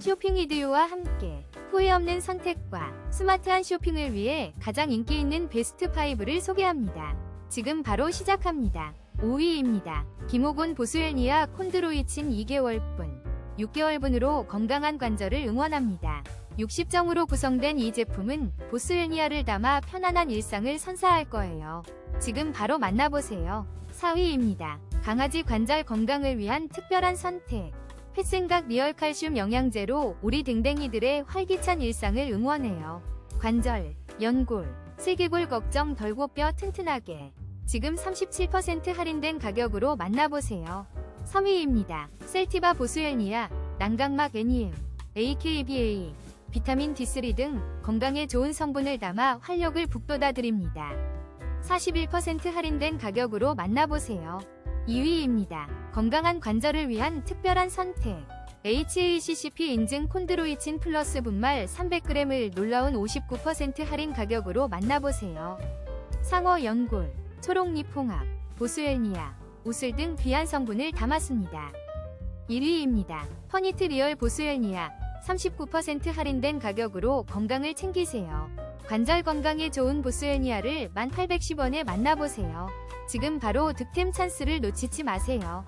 쇼핑 이디오와 함께 후회 없는 선택과 스마트한 쇼핑을 위해 가장 인기 있는 베스트 5를 소개합니다. 지금 바로 시작합니다. 5위입니다. 김호곤 보스웰니아 콘드로이친 2개월분, 6개월분으로 건강한 관절을 응원합니다. 60정으로 구성된 이 제품은 보스웰니아를 담아 편안한 일상을 선사할 거예요. 지금 바로 만나보세요. 4위입니다. 강아지 관절 건강을 위한 특별한 선택. 펫생각 리얼 칼슘 영양제로 우리 댕댕이들의 활기찬 일상을 응원해요. 관절, 연골, 슬개골 걱정 덜고 뼈 튼튼하게. 지금 37% 할인된 가격으로 만나보세요. 3위입니다. 셀티바 보스엘니아, 난각막 애니엠, AKBA, 비타민 D3 등 건강에 좋은 성분을 담아 활력을 북돋아 드립니다. 41% 할인된 가격으로 만나보세요. 2위입니다. 건강한 관절을 위한 특별한 선택. HACCP 인증 콘드로이친 플러스 분말 300g을 놀라운 59% 할인 가격으로 만나보세요. 상어 연골, 초록잎 홍합, 보스웰니아, 우슬 등 귀한 성분을 담았습니다. 1위입니다. 퍼니트 리얼 보스웰니아 39% 할인된 가격으로 건강을 챙기세요. 관절 건강에 좋은 보스웰니아를 1810원에 만나보세요. 지금 바로 득템 찬스를 놓치지 마세요.